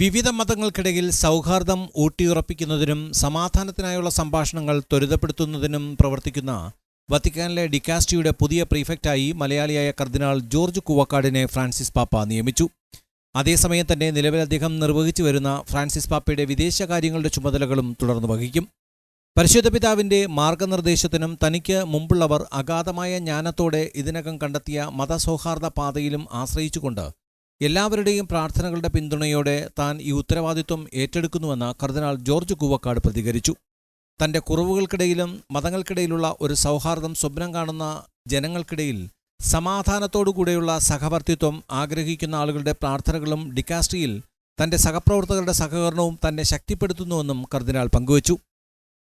വിവിധ മതങ്ങൾക്കിടയിൽ സൗഹാർദ്ദം ഊട്ടിയുറപ്പിക്കുന്നതിനും സമാധാനത്തിനായുള്ള സംഭാഷണങ്ങൾ ത്വരിതപ്പെടുത്തുന്നതിനും പ്രവർത്തിക്കുന്ന വത്തിക്കാനിലെ ഡിക്കാസ്റ്റിയുടെ പുതിയ പ്രീഫെക്റ്റായി മലയാളിയായ കർദിനാൾ ജോർജ് കുവക്കാടിനെ ഫ്രാൻസിസ് പാപ്പ നിയമിച്ചു. അതേസമയം തന്നെ നിലവിൽ അദ്ദേഹം നിർവഹിച്ചു വരുന്ന ഫ്രാൻസിസ് പാപ്പയുടെ വിദേശകാര്യങ്ങളുടെ ചുമതലകളും തുടർന്ന് വഹിക്കും. പരിശുദ്ധ പിതാവിന്റെ മാർഗനിർദ്ദേശത്തിനും തനിക്ക് മുമ്പുള്ളവർ അഗാധമായ ജ്ഞാനത്തോടെ ഇതിനകം കണ്ടെത്തിയ മതസൗഹാർദ്ദ പാതയിലും ആശ്രയിച്ചുകൊണ്ട് എല്ലാവരുടെയും പ്രാർത്ഥനകളുടെ പിന്തുണയോടെ താൻ ഈ ഉത്തരവാദിത്വം ഏറ്റെടുക്കുന്നുവെന്ന് കർദിനാൾ ജോർജ് കൂവക്കാട് പ്രതികരിച്ചു. തന്റെ കുറവുകൾക്കിടയിലും മതങ്ങൾക്കിടയിലുള്ള ഒരു സൗഹാർദ്ദം സ്വപ്നം കാണുന്ന ജനങ്ങൾക്കിടയിൽ സമാധാനത്തോടുകൂടെയുള്ള സഹവർത്തിത്വം ആഗ്രഹിക്കുന്ന ആളുകളുടെ പ്രാർത്ഥനകളും ഡിക്കാസ്ട്രിയിൽ തന്റെ സഹപ്രവർത്തകരുടെ സഹകരണവും തന്നെ ശക്തിപ്പെടുത്തുന്നുവെന്നും കർദിനാൾ പങ്കുവച്ചു.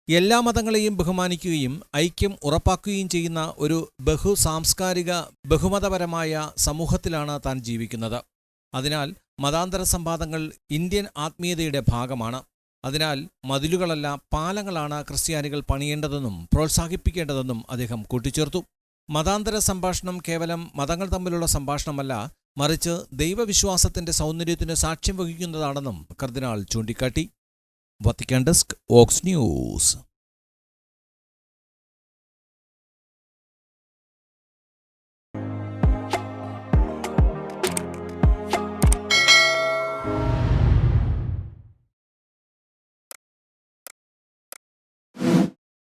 എല്ലാ മതങ്ങളെയും ബഹുമാനിക്കുകയും ഐക്യം ഉറപ്പാക്കുകയും ചെയ്യുന്ന ഒരു ബഹുസാംസ്കാരിക ബഹുമതപരമായ സമൂഹത്തിലാണ് താൻ ജീവിക്കുന്നത്. അതിനാൽ മതാന്തര സംവാദങ്ങൾ ഇന്ത്യൻ ആത്മീയതയുടെ ഭാഗമാണ്. അതിനാൽ മതിലുകളല്ല പാലങ്ങളാണ് ക്രിസ്ത്യാനികൾ പണിയേണ്ടതെന്നും പ്രോത്സാഹിപ്പിക്കേണ്ടതെന്നും അദ്ദേഹം കൂട്ടിച്ചേർത്തു. മതാന്തര സംഭാഷണം കേവലം മതങ്ങൾ തമ്മിലുള്ള സംഭാഷണമല്ല മറിച്ച് ദൈവവിശ്വാസത്തിന്റെ സൗന്ദര്യത്തിന് സാക്ഷ്യം വഹിക്കുന്നതാണെന്നും കർദിനാൾ ചൂണ്ടിക്കാട്ടി. വത്തിക്കാൻ ഡെസ്ക് ഓക്സ് ന്യൂസ്.